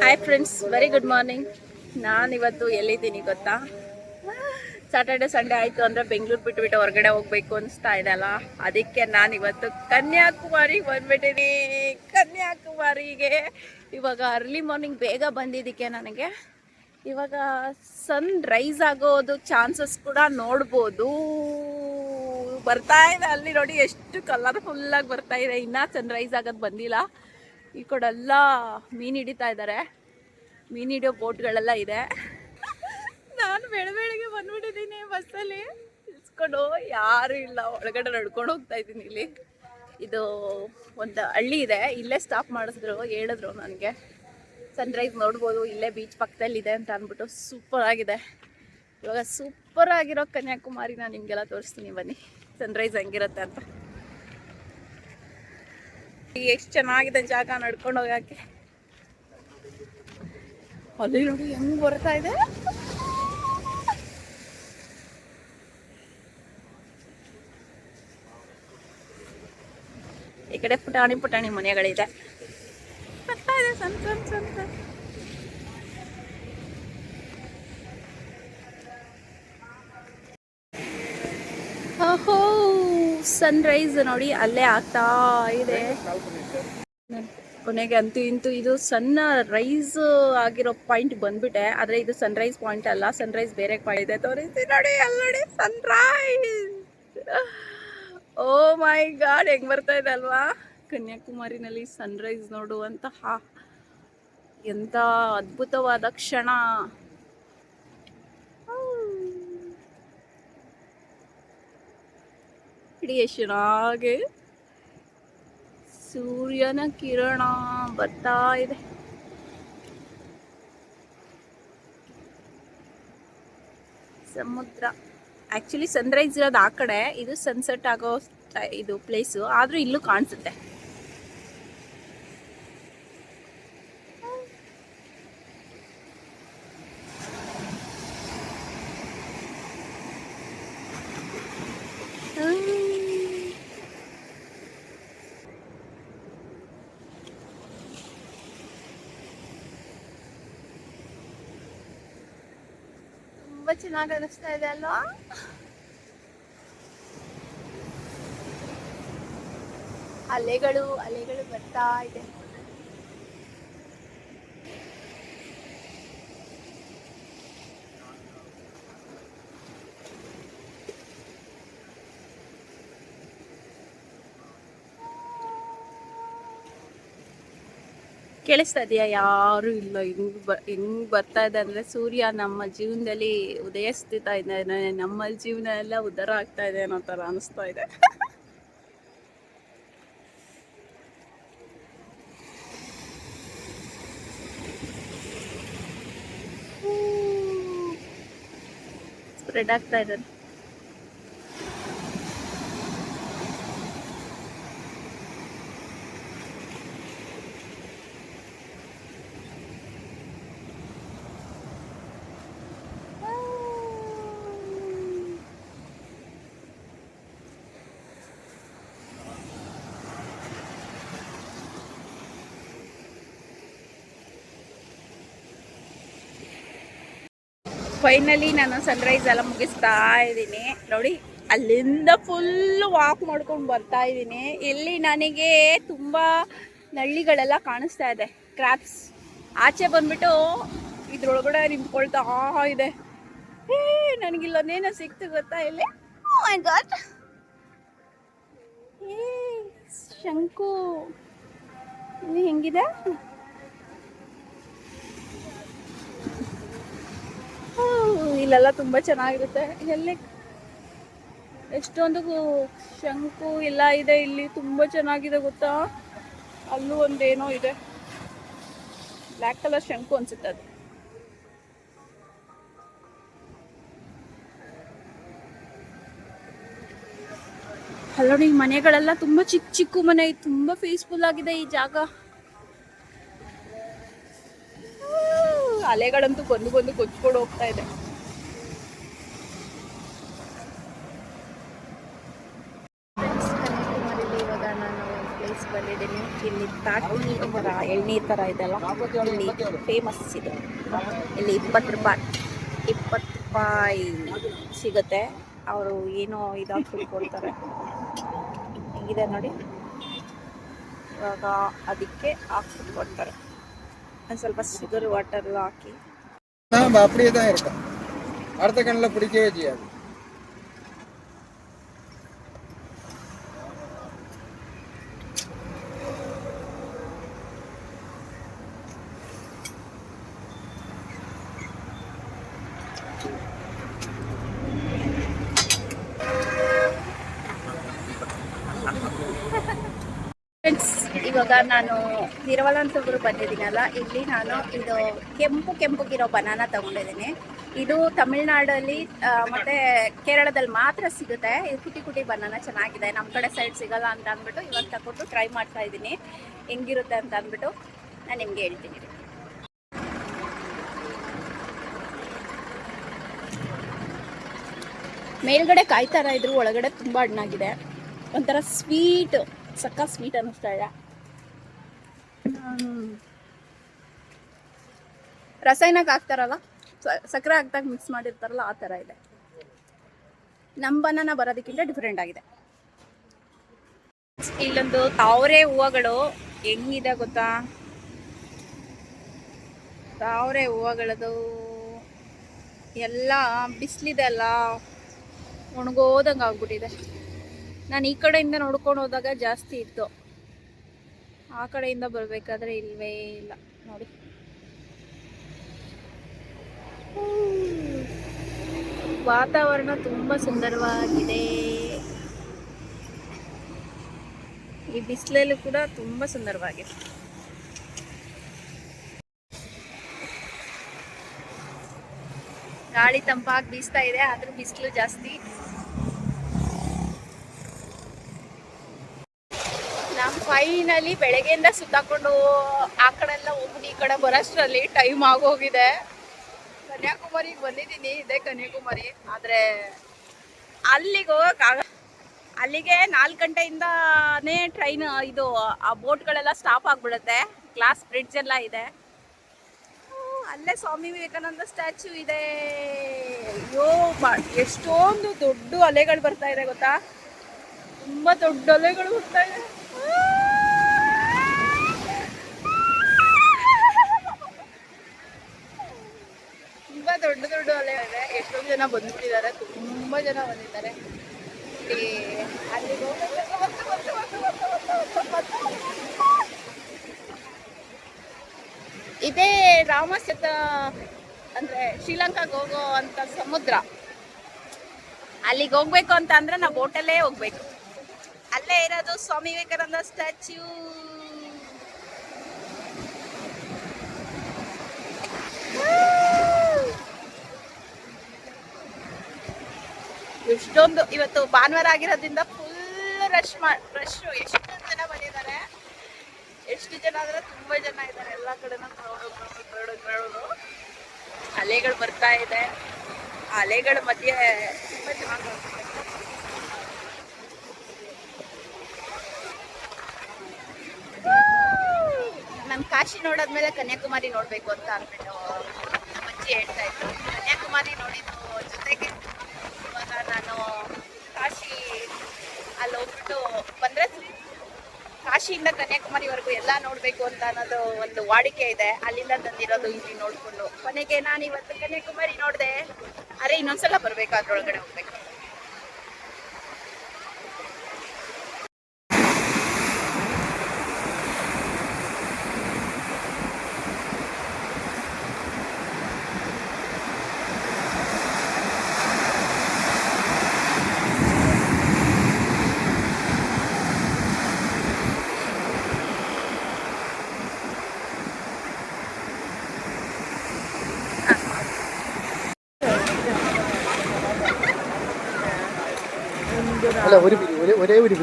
Hi friends very good morning ನಾನು ಇವತ್ತು ಎಲ್ಲಿದ್ದೀನಿ ಗೊತ್ತಾ? ಸಾಟರ್ಡೆ ಸಂಡೇ ಆಯಿತು ಅಂದರೆ ಬೆಂಗಳೂರು ಬಿಟ್ಬಿಟ್ಟು ಹೊರಗಡೆ ಹೋಗ್ಬೇಕು ಅನಿಸ್ತಾ ಇದೆಯಲ್ಲ ಅದಕ್ಕೆ ನಾನು ಇವತ್ತು ಕನ್ಯಾಕುಮಾರಿಗೆ ಬಂದ್ಬಿಟ್ಟಿದ್ದೀನಿ ಕನ್ಯಾಕುಮಾರಿಗೆ. ಇವಾಗ ಅರ್ಲಿ ಮಾರ್ನಿಂಗ್ ಬೇಗ ಬಂದಿದ್ದಕ್ಕೆ ನನಗೆ. ಇವಾಗ ಸನ್ ರೈಸ್ ಆಗೋದು ಚಾನ್ಸಸ್ ಕೂಡ ನೋಡ್ಬೋದು. ಬರ್ತಾ ಇದೆ ಅಲ್ಲಿ ನೋಡಿ, ಎಷ್ಟು ಕಲರ್ಫುಲ್ಲಾಗಿ ಬರ್ತಾ ಇದೆ. ಇನ್ನೂ ಸನ್ ರೈಸ್ ಆಗೋದು ಬಂದಿಲ್ಲ. ಈ ಕಡೆ ಎಲ್ಲ ಮೀನು ಹಿಡಿತಾ ಇದ್ದಾರೆ ಮೀನು ಹಿಡಿಯೋ ಬೋಟ್ಗಳೆಲ್ಲ ಇದೆ. ನಾನು ಬೆಳೆ ಬೆಳಗ್ಗೆ ಬಂದ್ಬಿಟ್ಟಿದ್ದೀನಿ ಬಸ್ಸಲ್ಲಿ. ಇಸ್ಕೊಂಡು ಯಾರು ಇಲ್ಲ. ಒಳಗಡೆ ನಡ್ಕೊಂಡು ಹೋಗ್ತಾ ಇದ್ದೀನಿ ಇಲ್ಲಿ. ಇದು ಒಂದು ಹಳ್ಳಿ ಇದೆ. ಇಲ್ಲೇ ಸ್ಟಾಪ್ ಮಾಡಿಸಿದ್ರು, ಹೇಳಿದ್ರು ನನಗೆ. ಸನ್ರೈಸ್ ನೋಡ್ಬೋದು, ಇಲ್ಲೇ ಬೀಚ್ ಪಕ್ಕದಲ್ಲಿದೆ ಅಂತ ಅಂದ್ಬಿಟ್ಟು ಸೂಪರ್ ಆಗಿದೆ. ಇವಾಗ ಸೂಪರ್ ಆಗಿರೋ ಕನ್ಯಾಕುಮಾರಿ ನಾನು ನಿಮಗೆಲ್ಲ ತೋರಿಸ್ತೀನಿ ಬನ್ನಿ. ಸನ್ರೈಸ್ ಹೆಂಗಿರುತ್ತೆ ಅಂತ. ಎಷ್ಟು ಚೆನ್ನಾಗಿದೆ ಜಾಗ ನಡ್ಕೊಂಡು ಹೋಗಕ್ಕೆ. ಅಲ್ಲಿ ನೋಡಿ ಹೆಂಗ್ ಬರ್ತಾ ಇದೆ. ಈ ಕಡೆ ಪುಟಾಣಿ ಪುಟಾಣಿ ಮನೆಗಳಿದೆ. ಬರ್ತಾ ಇದೆ ಸಣ್ಣ ಸಣ್ಣ ಸಣ್ಣ. ಓಹೋ ಸನ್ರೈಸ್ ನೋಡಿ ಅಲ್ಲೇ ಆಗ್ತಾ ಇದೆ. ಕೊನೆಗೆ ಅಂತೂ ಇಂತೂ ಇದು ಸಣ್ಣ ರೈಸ್ ಆಗಿರೋ ಪಾಯಿಂಟ್ ಬಂದ್ಬಿಟ್ಟೆ. ಆದ್ರೆ ಇದು ಸನ್ರೈಸ್ ಪಾಯಿಂಟ್ ಅಲ್ಲ ಸನ್ರೈಸ್ ಬೇರೆ ಪಾಯಿಂಟ್ ಇದೆ. ತೋರಿಸಿ ನೋಡಿ ಅಲ್ಲಿ ನೋಡಿ ಸನ್ರೈಸ್ ಓ ಮೈ ಗಾಡ್ ಹೆಂಗ್ ಬರ್ತಾ ಇದೆ ಅಲ್ವಾ? ಕನ್ಯಾಕುಮಾರಿನಲ್ಲಿ ಸನ್ರೈಸ್ ನೋಡುವಂತಹ ಎಂತ ಅದ್ಭುತವಾದ ಕ್ಷಣ. ಎಷ್ಟು ಚೆನ್ನಾಗಿ ಸೂರ್ಯನ ಕಿರಣ ಬರ್ತಾ ಇದೆ. ಸಮುದ್ರ. ಆಕ್ಚುಲಿ ಸನ್ರೈಸ್ ಇರೋದು ಆ ಕಡೆ. ಇದು ಸನ್ಸೆಟ್ ಆಗೋ ಇದು ಪ್ಲೇಸು ಆದ್ರೂ ಇಲ್ಲೂ ಕಾಣಿಸುತ್ತೆ. ತುಂಬಾ ಚೆನ್ನಾಗಿ ಅನಿಸ್ತಾ ಇದೆ ಅಲ್ವಾ? ಅಲೆಗಳು ಅಲೆಗಳು ಬರ್ತಾ ಇದೆ. ಕೇಳಿಸ್ತಾ ಇದೆಯಾ ಯಾರು ಇಲ್ಲ. ಹಿಂಗ್ ಬ, ಹೆಂಗ್ ಬರ್ತಾ ಇದೆ ಅಂದ್ರೆ ಸೂರ್ಯ ನಮ್ಮ ಜೀವನದಲ್ಲಿ ಉದಯಿಸ್ತಾ ಇದ್ದಾನೆ ನಮ್ಮ ಜೀವನ ಎಲ್ಲ ಉದ್ಧಾರ ಆಗ್ತಾ ಇದೆ ಅನ್ನೋ ತರ ಅನಿಸ್ತಾ ಇದೆ. ಸ್ಪ್ರೆಡ್ ಆಗ್ತಾ ಇದೆ. ಫೈನಲಿ ನಾನು ಸನ್ರೈಸ್ ಎಲ್ಲ ಮುಗಿಸ್ತಾ ಇದ್ದೀನಿ. ನೋಡಿ, ಅಲ್ಲಿಂದ ಫುಲ್ಲು ವಾಕ್ ಮಾಡ್ಕೊಂಡು ಬರ್ತಾ ಇದ್ದೀನಿ. ಇಲ್ಲಿ ನನಗೆ ತುಂಬ ನಳ್ಳಿಗಳೆಲ್ಲ ಕಾಣಿಸ್ತಾ ಇದೆ. ಕ್ರಾಪ್ಸ್ ಆಚೆ ಬಂದ್ಬಿಟ್ಟು ಇದ್ರೊಳಗಡೆ ನಿಂತ್ಕೊಳ್ತಾ ಇದೆ. ಏ ನನಗಿಲ್ಲೊಂದೇನೋ ಸಿಕ್ತು ಗೊತ್ತಾ ಇಲ್ಲಿ? Oh. ಏ ಶಂಕು. ಇಲ್ಲಿ ಹೆಂಗಿದೆ? ಇಲ್ಲೆಲ್ಲ ತುಂಬ ಚೆನ್ನಾಗಿರುತ್ತೆ. ಎಲ್ಲಿ ಎಷ್ಟೊಂದು ಶಂಕು ಎಲ್ಲ ಇದೆ ಇಲ್ಲಿ, ತುಂಬ ಚೆನ್ನಾಗಿದೆ ಗೊತ್ತಾ? ಅಲ್ಲೂ ಒಂದೇನೋ ಇದೆ. ಬ್ಲ್ಯಾಕ್ ಕಲರ್ ಶಂಕು ಅನ್ಸುತ್ತೆ ಅದು. ಹಲೋ ಈ ಮನೆಗಳೆಲ್ಲ ತುಂಬ ಚಿಕ್ಕ ಚಿಕ್ಕ ಮನೆ, ತುಂಬ ಪೀಸ್ಫುಲ್ ಆಗಿದೆ ಈ ಜಾಗ. ಅಲೆಗಳಂತೂ ಬಂದು ಬಂದು ಕೊಚ್ಕೊಂಡು ಹೋಗ್ತಾ ಇದೆ. ಫ್ರೆಂಡ್ಸ್ ಬಂದಿದ್ದೀನಿ. ಇಲ್ಲಿ ತಾಟಿ ಥರ ಎಣ್ಣೆ ಥರ ಇದೆಲ್ಲ. ಇಲ್ಲಿ ಫೇಮಸ್ ಇದೆ. ಇಲ್ಲಿ ಇಪ್ಪತ್ತು ರೂಪಾಯಿ ಇಪ್ಪತ್ತು ರೂಪಾಯಿ ಸಿಗುತ್ತೆ. ಅವರು ಏನೋ ಇದಾಗ ಕೊಡ್ತಾರೆ ಇದೆ ನೋಡಿ. ಇವಾಗ ಅದಕ್ಕೆ ಹಾಕಿ ಕೊಡ್ತಾರೆ ಒಂದು ಸ್ವಲ್ಪ ಶುಗರ್ ವಾಟರ್ ಹಾಕಿ. ಅರ್ಧ ಗಂಟೆ ಪುಡಿಕೆ ಅದು ಇವಾಗ ನಾನು ತಿರುವನಂತಪುರ ಬಂದಿದ್ದೀನಲ್ಲ, ಇಲ್ಲಿ ನಾನು ಇದು ಕೆಂಪು ಕೆಂಪುಗಿರೋ ಬನಾನ ತಗೊಂಡಿದ್ದೀನಿ. ಇದು ತಮಿಳ್ನಾಡಲ್ಲಿ ಮತ್ತೆ ಕೇರಳದಲ್ಲಿ ಮಾತ್ರ ಸಿಗುತ್ತೆ. ಇದು ಕುಟಿ ಕುಟಿ ಬನಾನ ಚೆನ್ನಾಗಿದೆ. ನಮ್ಮ ಕಡೆ ಸೈಡ್ ಸಿಗಲ್ಲ ಅಂತ ಅಂದ್ಬಿಟ್ಟು ಇವಾಗ ತಗೊಂಡು ಟ್ರೈ ಮಾಡ್ತಾ ಇದ್ದೀನಿ. ಹೆಂಗಿರುತ್ತೆ ಅಂತ ಅಂದ್ಬಿಟ್ಟು ನಾನು ನಿಮಗೆ ಹೇಳ್ತೀನಿ. ಮೇಲ್ಗಡೆ ಕಾಯ್ತಾರ ಇದ್ರು, ಒಳಗಡೆ ತುಂಬ ಹಣ್ಣಾಗಿದೆ. ಒಂಥರ ಸ್ವೀಟ್ ಸಕ್ಕ ಸ್ವೀಟ್ ಅನ್ನಿಸ್ತಾ ಇದೆ. ರಸಾಯನಕ್ಕೆ ಹಾಕ್ತಾರಲ್ಲ? ಸಕ್ಕರೆ ಹಾಕ್ದಾಗ ಮಿಕ್ಸ್ ಮಾಡಿರ್ತಾರಲ್ಲ, ಆ ಥರ ಇದೆ. ನಮ್ಮ ಬನಾನ ಬರೋದಕ್ಕಿಂತ ಡಿಫ್ರೆಂಟ್ ಆಗಿದೆ. ಇಲ್ಲೊಂದು ತಾವರೆ ಹೂವುಗಳು ಹೆಂಗಿದೆ ಗೊತ್ತಾ? ತಾವರೆ ಹೂವುಗಳದು ಎಲ್ಲ ಬಿಸಿಲಿದೆ ಅಲ್ಲ ಒಣಗೋದಂಗೆ ಆಗ್ಬಿಟ್ಟಿದೆ ನಾನು ಈ ಕಡೆಯಿಂದ ನೋಡ್ಕೊಂಡು ಹೋದಾಗ ಜಾಸ್ತಿ ಇತ್ತು. ಆ ಕಡೆಯಿಂದ ಬರಬೇಕಾದ್ರೆ ಇಲ್ವೇ ಇಲ್ಲ, ನೋಡಿ. ವಾತಾವರಣ ತುಂಬ ಸುಂದರವಾಗಿದೆ. ಈ ಬಿಸಿಲಲ್ಲೂ ಕೂಡ ತುಂಬ ಸುಂದರವಾಗಿದೆ. ಗಾಳಿ ತಂಪಾಗಿ ಬೀಸ್ತಾ ಇದೆ, ಆದ್ರೂ ಬಿಸಿಲು ಜಾಸ್ತಿ ನಾವು ಫೈನಲಿ ಬೆಳಗ್ಗೆಯಿಂದ ಸುತ್ತಾಕೊಂಡು ಆ ಕಡೆ ಎಲ್ಲ ಹೋಗ್ಬಿಟ್ಟು ಈ ಕಡೆ ಬರೋಷ್ಟರಲ್ಲಿ ಟೈಮ್ ಆಗೋಗಿದೆ. ಕನ್ಯಾಕುಮಾರಿಗೆ ಬಂದಿದ್ದೀನಿ, ಇದೇ ಕನ್ಯಾಕುಮಾರಿ. ಆದರೆ ಅಲ್ಲಿಗೆ ಹೋಗೋಕ್ಕಾಗ ಅಲ್ಲಿಗೆ ನಾಲ್ಕು ಗಂಟೆಯಿಂದಾನೇ ಟ್ರೈನ್ ಇದು, ಆ ಬೋಟ್ಗಳೆಲ್ಲ ಸ್ಟಾಪ್ ಆಗಿಬಿಡುತ್ತೆ. ಗ್ಲಾಸ್ ಬ್ರಿಡ್ಜ್ ಎಲ್ಲ ಇದೆ. ಅಲ್ಲೇ ಸ್ವಾಮಿ ವಿವೇಕಾನಂದ ಸ್ಟ್ಯಾಚ್ಯೂ ಇದೆ. ಅಯ್ಯೋ ಎಷ್ಟೊಂದು ದೊಡ್ಡ ಅಲೆಗಳು ಬರ್ತಾ ಇದೆ ಗೊತ್ತಾ? ತುಂಬಾ ದೊಡ್ಡ ಅಲೆಗಳು ಬರ್ತಾ ಇದೆ. ದೊಡ್ಡ ದೊಡ್ಡ ಅಲೆ ಇದೆ ಎಷ್ಟೊಂದು ಜನ ಬಂದ್ಬಿಟ್ಟಿದ್ದಾರೆ, ತುಂಬಾ ಜನ ಬಂದಿದ್ದಾರೆ. ಮತ್ತು. ಇದೇ ರಾಮಸತ ಅಂದ್ರೆ ಶ್ರೀಲಂಕಾಗೆ ಹೋಗೋ ಅಂತ ಸಮುದ್ರ. ಅಲ್ಲಿಗೆ ಹೋಗ್ಬೇಕು ಅಂತ ಅಂದ್ರೆ ನಾವು ಬೋಟಲ್ಲೇ ಹೋಗ್ಬೇಕು. ಅಲ್ಲೇ ಇರೋದು ಸ್ವಾಮಿ ವಿವೇಕಾನಂದ ಸ್ಟ್ಯಾಚ್ಯೂ. ಎಷ್ಟೊಂದು ಇವತ್ತು ಭಾನುವಾರ ಆಗಿರೋದ್ರಿಂದ ಫುಲ್ ರಶ್ ಮಾ ರಶ್ ಎಷ್ಟು ಜನ ಬಂದಿದ್ದಾರೆ? ಎಷ್ಟು ಜನ ಅಂದ್ರೆ ತುಂಬಾ ಜನ ಇದ್ದಾರೆ. ಎಲ್ಲ ಕಡೆನೂ ಅಲೆಗಳು ಬರ್ತಾ ಇದೆ. ಅಲೆಗಳ ಮಧ್ಯೆ ತುಂಬಾ ಚೆನ್ನಾಗಿ. ನಾನು ಕಾಶಿ ನೋಡಾದ್ಮೇಲೆ ಕನ್ಯಾಕುಮಾರಿ ನೋಡ್ಬೇಕು ಅಂತ ಅಂದ್ಬಿಟ್ಟು ನಮ್ಮ ಅಜ್ಜಿ ಹೇಳ್ತಾ ಇದ್ರು. ಕನ್ಯಾಕುಮಾರಿ ನೋಡಿದ್ದು ಜೊತೆಗೆ ನಾನು ಕಾಶಿ ಅಲ್ಲಿ ಹೋಗ್ಬಿಟ್ಟು ಬಂದರೆ ಕಾಶಿಯಿಂದ ಕನ್ಯಾಕುಮಾರಿವರೆಗೂ ಎಲ್ಲ ನೋಡಬೇಕು ಅಂತ ಅನ್ನೋದು ಒಂದು ವಾಡಿಕೆ ಇದೆ. ಅಲ್ಲಿಂದ ತಂದಿರೋದು ಇಲ್ಲಿ ನೋಡಿಕೊಂಡು. ಕೊನೆಗೆ ನಾನು ಇವತ್ತು ಕನ್ಯಾಕುಮಾರಿ ನೋಡಿದೆ, ಅರೆ ಇನ್ನೊಂದ್ಸಲ ಬರಬೇಕು ಅದ್ರೊಳಗಡೆ ಹೋಗ್ಬೇಕು. അല്ല ഒരു പിരി ഒരേ ഒരേ പിരി